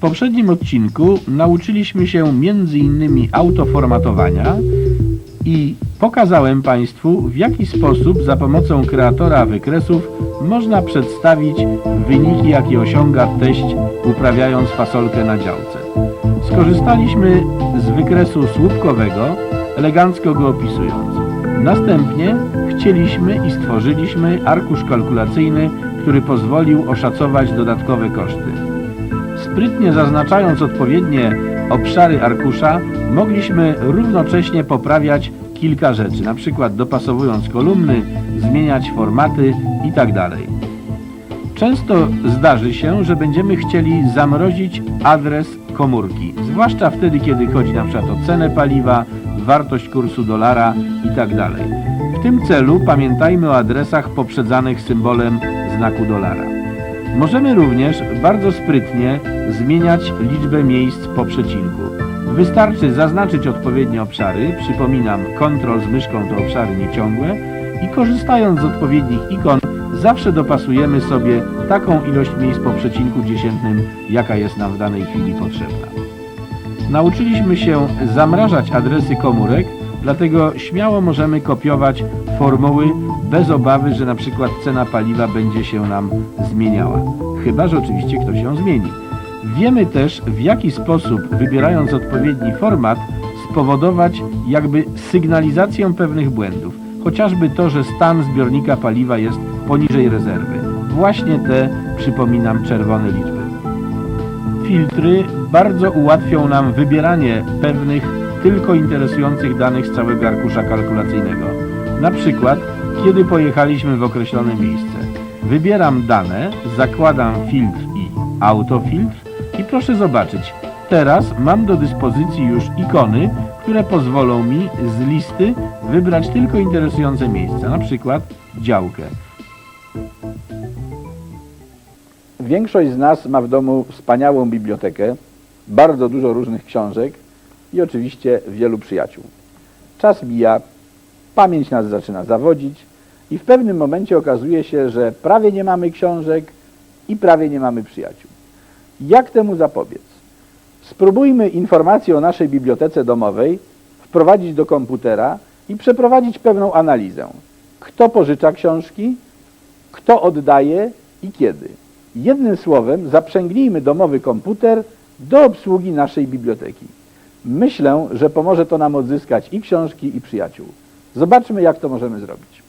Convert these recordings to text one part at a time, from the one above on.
poprzednim odcinku nauczyliśmy się m.in. autoformatowania i pokazałem Państwu, w jaki sposób za pomocą kreatora wykresów można przedstawić wyniki, jakie osiąga teść uprawiając fasolkę na działce. Skorzystaliśmy z wykresu słupkowego, elegancko go opisując. Następnie chcieliśmy i stworzyliśmy arkusz kalkulacyjny, który pozwolił oszacować dodatkowe koszty. Sprytnie zaznaczając odpowiednie obszary arkusza, mogliśmy równocześnie poprawiać kilka rzeczy, na przykład dopasowując kolumny, zmieniać formaty itd. Często zdarzy się, że będziemy chcieli zamrozić adres komórki, zwłaszcza wtedy, kiedy chodzi na przykład o cenę paliwa, wartość kursu dolara itd. W tym celu pamiętajmy o adresach poprzedzanych symbolem znaku dolara. Możemy również bardzo sprytnie zmieniać liczbę miejsc po przecinku. Wystarczy zaznaczyć odpowiednie obszary, przypominam, kontrol z myszką to obszary nieciągłe i korzystając z odpowiednich ikon zawsze dopasujemy sobie taką ilość miejsc po przecinku dziesiętnym, jaka jest nam w danej chwili potrzebna. Nauczyliśmy się zamrażać adresy komórek, dlatego śmiało możemy kopiować formuły bez obawy, że na przykład cena paliwa będzie się nam zmieniała. Chyba, że oczywiście ktoś ją zmieni. Wiemy też, w jaki sposób, wybierając odpowiedni format, spowodować jakby sygnalizację pewnych błędów. Chociażby to, że stan zbiornika paliwa jest poniżej rezerwy. Właśnie te, przypominam, czerwone liczby. Filtry bardzo ułatwią nam wybieranie pewnych tylko interesujących danych z całego arkusza kalkulacyjnego. Na przykład, kiedy pojechaliśmy w określone miejsce. Wybieram dane, zakładam filtr i autofiltr i proszę zobaczyć, teraz mam do dyspozycji już ikony, które pozwolą mi z listy wybrać tylko interesujące miejsca, na przykład działkę. Większość z nas ma w domu wspaniałą bibliotekę, bardzo dużo różnych książek i oczywiście wielu przyjaciół. Czas mija, pamięć nas zaczyna zawodzić i w pewnym momencie okazuje się, że prawie nie mamy książek i prawie nie mamy przyjaciół. Jak temu zapobiec? Spróbujmy informacje o naszej bibliotece domowej wprowadzić do komputera i przeprowadzić pewną analizę. Kto pożycza książki, kto oddaje i kiedy. Jednym słowem, zaprzęgnijmy domowy komputer do obsługi naszej biblioteki. Myślę, że pomoże to nam odzyskać i książki, i przyjaciół. Zobaczmy, jak to możemy zrobić.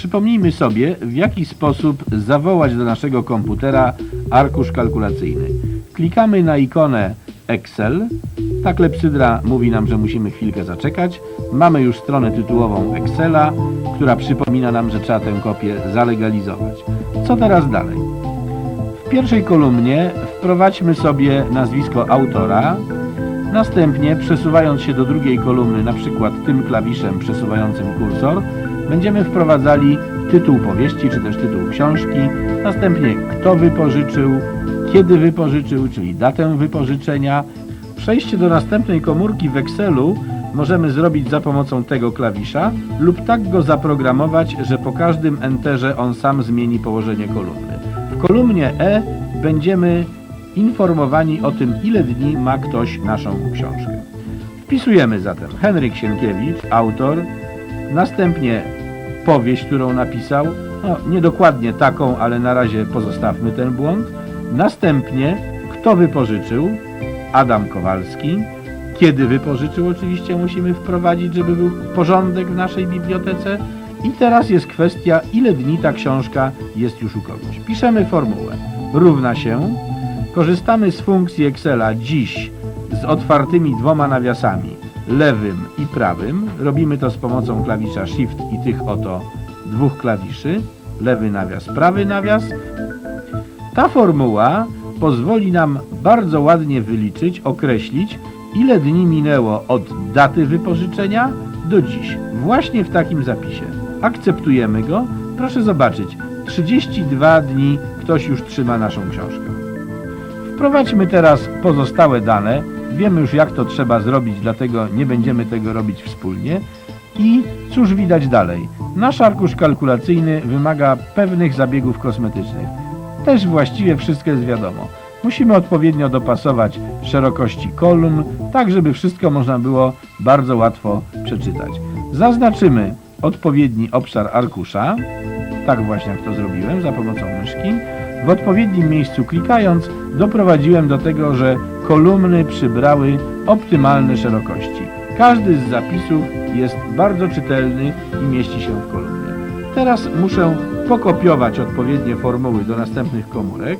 Przypomnijmy sobie, w jaki sposób zawołać do naszego komputera arkusz kalkulacyjny. Klikamy na ikonę Excel. Ta klepsydra mówi nam, że musimy chwilkę zaczekać. Mamy już stronę tytułową Excela, która przypomina nam, że trzeba tę kopię zalegalizować. Co teraz dalej? W pierwszej kolumnie wprowadźmy sobie nazwisko autora, Następnie, przesuwając się do drugiej kolumny, na przykład tym klawiszem przesuwającym kursor, będziemy wprowadzali tytuł powieści, czy też tytuł książki, następnie kto wypożyczył, kiedy wypożyczył, czyli datę wypożyczenia. Przejście do następnej komórki w Excelu możemy zrobić za pomocą tego klawisza lub tak go zaprogramować, że po każdym enterze on sam zmieni położenie kolumny. W kolumnie E będziemy informowani o tym, ile dni ma ktoś naszą książkę. Wpisujemy zatem Henryk Sienkiewicz, autor, następnie powieść, którą napisał, no niedokładnie taką, ale na razie pozostawmy ten błąd, następnie kto wypożyczył, Adam Kowalski, kiedy wypożyczył oczywiście musimy wprowadzić, żeby był porządek w naszej bibliotece. I teraz jest kwestia, ile dni ta książka jest już u kogoś. Piszemy formułę. Równa się. Korzystamy z funkcji Excela dziś z otwartymi dwoma nawiasami, lewym i prawym. Robimy to z pomocą klawisza Shift i tych oto dwóch klawiszy, lewy nawias, prawy nawias. Ta formuła pozwoli nam bardzo ładnie wyliczyć, określić, ile dni minęło od daty wypożyczenia do dziś, właśnie w takim zapisie. Akceptujemy go. Proszę zobaczyć, 32 dni ktoś już trzyma naszą książkę. Wprowadźmy teraz pozostałe dane. Wiemy już jak to trzeba zrobić, dlatego nie będziemy tego robić wspólnie. I cóż widać dalej? Nasz arkusz kalkulacyjny wymaga pewnych zabiegów kosmetycznych. Też właściwie wszystko jest wiadomo. Musimy odpowiednio dopasować szerokości kolumn, tak żeby wszystko można było bardzo łatwo przeczytać. Zaznaczymy odpowiedni obszar arkusza, tak właśnie jak to zrobiłem za pomocą myszki. W odpowiednim miejscu klikając doprowadziłem do tego, że kolumny przybrały optymalne szerokości. Każdy z zapisów jest bardzo czytelny i mieści się w kolumnie. Teraz muszę pokopiować odpowiednie formuły do następnych komórek.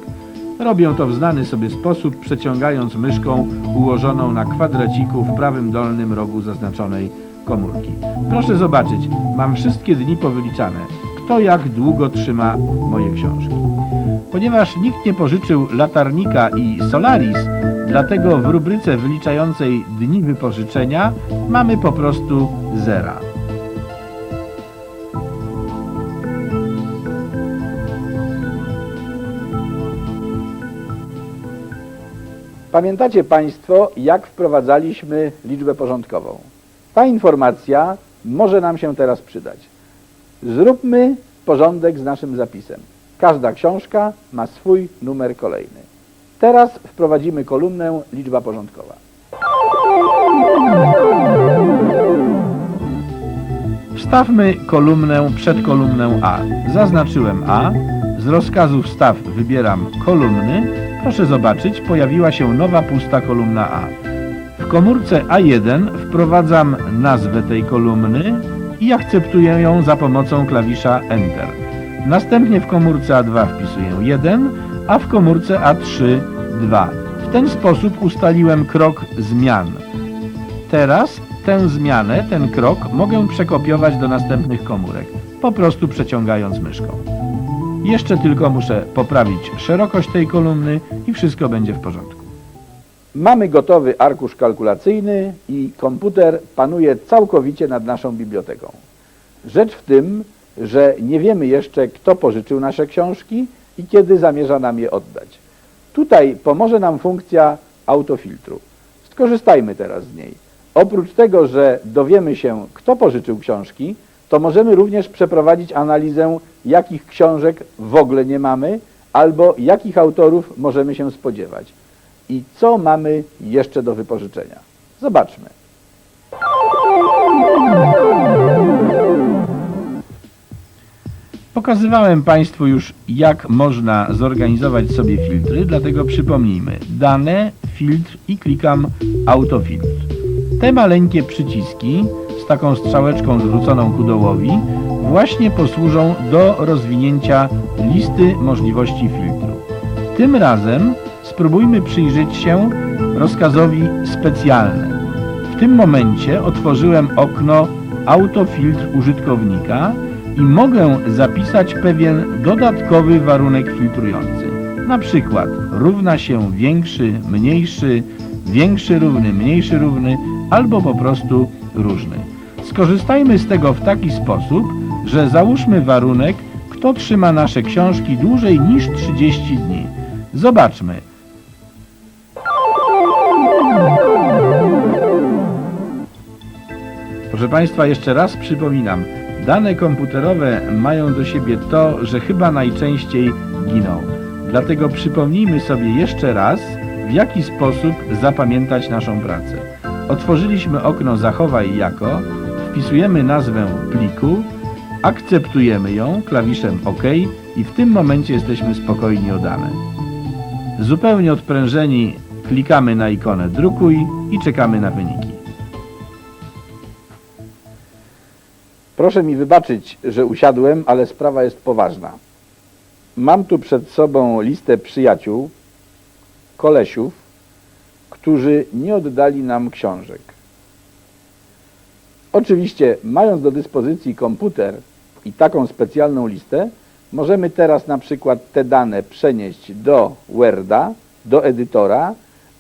Robię to w znany sobie sposób, przeciągając myszką ułożoną na kwadraciku w prawym dolnym rogu zaznaczonej komórki. Proszę zobaczyć, mam wszystkie dni powyliczane. Kto jak długo trzyma moje książki. Ponieważ nikt nie pożyczył latarnika i Solaris, dlatego w rubryce wyliczającej dni wypożyczenia mamy po prostu zera. Pamiętacie Państwo, jak wprowadzaliśmy liczbę porządkową? Ta informacja może nam się teraz przydać. Zróbmy porządek z naszym zapisem. Każda książka ma swój numer kolejny. Teraz wprowadzimy kolumnę liczba porządkowa. Wstawmy kolumnę przed kolumnę A. Zaznaczyłem A. Z rozkazu wstaw wybieram kolumny. Proszę zobaczyć, pojawiła się nowa pusta kolumna A. W komórce A1 wprowadzam nazwę tej kolumny i akceptuję ją za pomocą klawisza Enter. Następnie w komórce A2 wpisuję 1, a w komórce A3 2. W ten sposób ustaliłem krok zmian. Teraz tę zmianę, ten krok mogę przekopiować do następnych komórek, po prostu przeciągając myszką. Jeszcze tylko muszę poprawić szerokość tej kolumny i wszystko będzie w porządku. Mamy gotowy arkusz kalkulacyjny i komputer panuje całkowicie nad naszą biblioteką. Rzecz w tym, że nie wiemy jeszcze, kto pożyczył nasze książki i kiedy zamierza nam je oddać. Tutaj pomoże nam funkcja autofiltru. Skorzystajmy teraz z niej. Oprócz tego, że dowiemy się, kto pożyczył książki, to możemy również przeprowadzić analizę, jakich książek w ogóle nie mamy, albo jakich autorów możemy się spodziewać. I co mamy jeszcze do wypożyczenia. Zobaczmy. Pokazywałem Państwu już, jak można zorganizować sobie filtry, dlatego przypomnijmy. Dane, filtr i klikam autofiltr. Te maleńkie przyciski z taką strzałeczką zwróconą ku dołowi właśnie posłużą do rozwinięcia listy możliwości filtru. Tym razem spróbujmy przyjrzeć się rozkazowi specjalne. W tym momencie otworzyłem okno autofiltr użytkownika i mogę zapisać pewien dodatkowy warunek filtrujący. Na przykład równa się większy, mniejszy, większy równy, mniejszy równy albo po prostu różny. Skorzystajmy z tego w taki sposób, że załóżmy warunek, kto trzyma nasze książki dłużej niż 30 dni. Zobaczmy. Proszę Państwa, jeszcze raz przypominam, dane komputerowe mają do siebie to, że chyba najczęściej giną. Dlatego przypomnijmy sobie jeszcze raz, w jaki sposób zapamiętać naszą pracę. Otworzyliśmy okno Zachowaj jako, wpisujemy nazwę pliku, akceptujemy ją klawiszem OK i w tym momencie jesteśmy spokojni o dane. Zupełnie odprężeni klikamy na ikonę Drukuj i czekamy na wyniki. Proszę mi wybaczyć, że usiadłem, ale sprawa jest poważna. Mam tu przed sobą listę przyjaciół, kolesiów, którzy nie oddali nam książek. Oczywiście, mając do dyspozycji komputer i taką specjalną listę, możemy teraz na przykład te dane przenieść do Worda, do edytora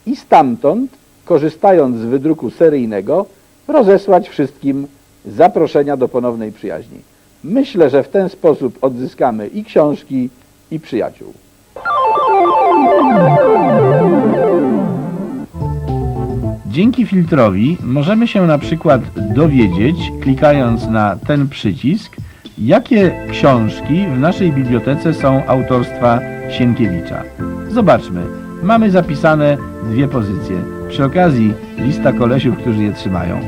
i stamtąd, korzystając z wydruku seryjnego, rozesłać wszystkim zaproszenia do ponownej przyjaźni. Myślę, że w ten sposób odzyskamy i książki, i przyjaciół. Dzięki filtrowi możemy się na przykład dowiedzieć, klikając na ten przycisk, jakie książki w naszej bibliotece są autorstwa Sienkiewicza. Zobaczmy, mamy zapisane dwie pozycje. Przy okazji lista kolesiów, którzy je trzymają.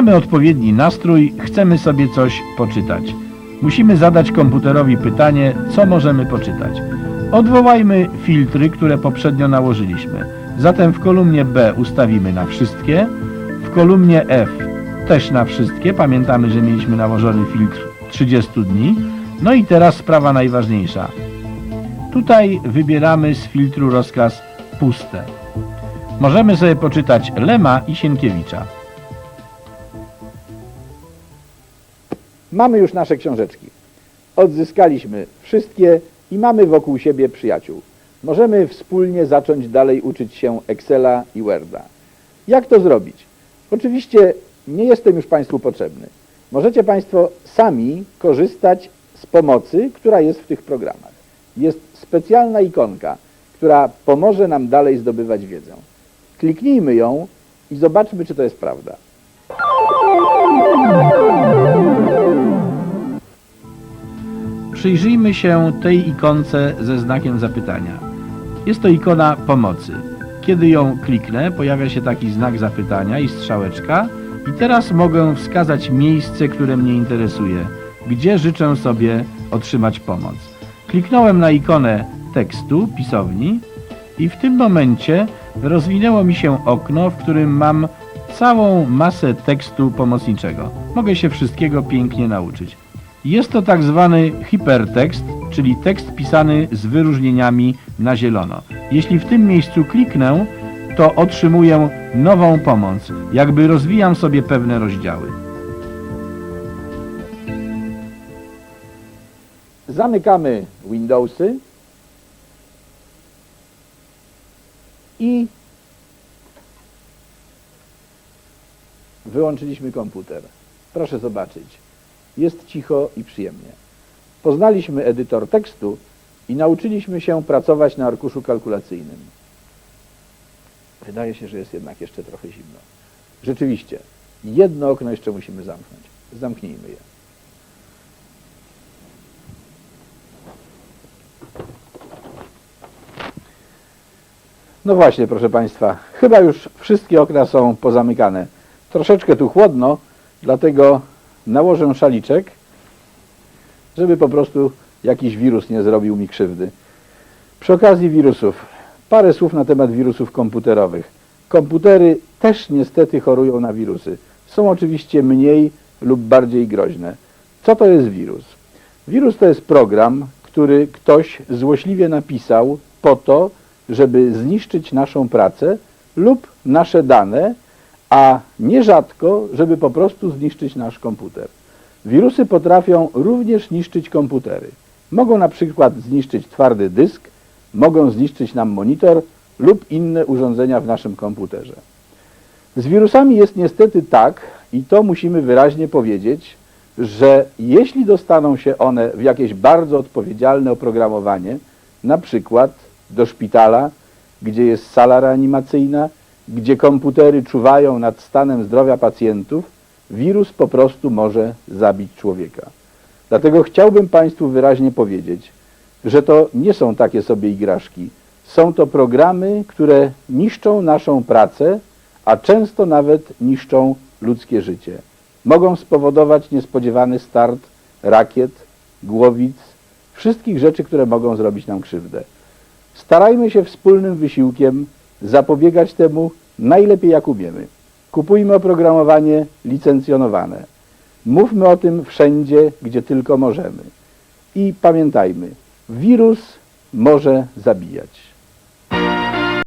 Mamy odpowiedni nastrój, chcemy sobie coś poczytać. Musimy zadać komputerowi pytanie, co możemy poczytać. Odwołajmy filtry, które poprzednio nałożyliśmy. Zatem w kolumnie B ustawimy na wszystkie, w kolumnie F też na wszystkie. Pamiętamy, że mieliśmy nałożony filtr 30 dni. No i teraz sprawa najważniejsza. Tutaj wybieramy z filtru rozkaz puste. Możemy sobie poczytać Lema i Sienkiewicza. Mamy już nasze książeczki. Odzyskaliśmy wszystkie i mamy wokół siebie przyjaciół. Możemy wspólnie zacząć dalej uczyć się Excela i Worda. Jak to zrobić? Oczywiście nie jestem już Państwu potrzebny. Możecie Państwo sami korzystać z pomocy, która jest w tych programach. Jest specjalna ikonka, która pomoże nam dalej zdobywać wiedzę. Kliknijmy ją i zobaczmy, czy to jest prawda. Przyjrzyjmy się tej ikonce ze znakiem zapytania. Jest to ikona pomocy. Kiedy ją kliknę, pojawia się taki znak zapytania i strzałeczka i teraz mogę wskazać miejsce, które mnie interesuje, gdzie życzę sobie otrzymać pomoc. Kliknąłem na ikonę tekstu, pisowni i w tym momencie rozwinęło mi się okno, w którym mam całą masę tekstu pomocniczego. Mogę się wszystkiego pięknie nauczyć. Jest to tak zwany hipertekst, czyli tekst pisany z wyróżnieniami na zielono. Jeśli w tym miejscu kliknę, to otrzymuję nową pomoc, jakby rozwijam sobie pewne rozdziały. Zamykamy Windowsy i wyłączyliśmy komputer. Proszę zobaczyć. Jest cicho i przyjemnie. Poznaliśmy edytor tekstu i nauczyliśmy się pracować na arkuszu kalkulacyjnym. Wydaje się, że jest jednak jeszcze trochę zimno. Rzeczywiście, jedno okno jeszcze musimy zamknąć. Zamknijmy je. No właśnie, proszę Państwa, chyba już wszystkie okna są pozamykane. Troszeczkę tu chłodno, dlatego nałożę szaliczek, żeby po prostu jakiś wirus nie zrobił mi krzywdy. Przy okazji wirusów, parę słów na temat wirusów komputerowych. Komputery też niestety chorują na wirusy. Są oczywiście mniej lub bardziej groźne. Co to jest wirus? Wirus to jest program, który ktoś złośliwie napisał po to, żeby zniszczyć naszą pracę lub nasze dane, a nierzadko, żeby po prostu zniszczyć nasz komputer. Wirusy potrafią również niszczyć komputery. Mogą na przykład zniszczyć twardy dysk, mogą zniszczyć nam monitor lub inne urządzenia w naszym komputerze. Z wirusami jest niestety tak, i to musimy wyraźnie powiedzieć, że jeśli dostaną się one w jakieś bardzo odpowiedzialne oprogramowanie, na przykład do szpitala, gdzie jest sala reanimacyjna, gdzie komputery czuwają nad stanem zdrowia pacjentów, wirus po prostu może zabić człowieka. Dlatego chciałbym Państwu wyraźnie powiedzieć, że to nie są takie sobie igraszki. Są to programy, które niszczą naszą pracę, a często nawet niszczą ludzkie życie. Mogą spowodować niespodziewany start rakiet, głowic, wszystkich rzeczy, które mogą zrobić nam krzywdę. Starajmy się wspólnym wysiłkiem zapobiegać temu najlepiej jak umiemy. Kupujmy oprogramowanie licencjonowane. Mówmy o tym wszędzie, gdzie tylko możemy. I pamiętajmy, wirus może zabijać.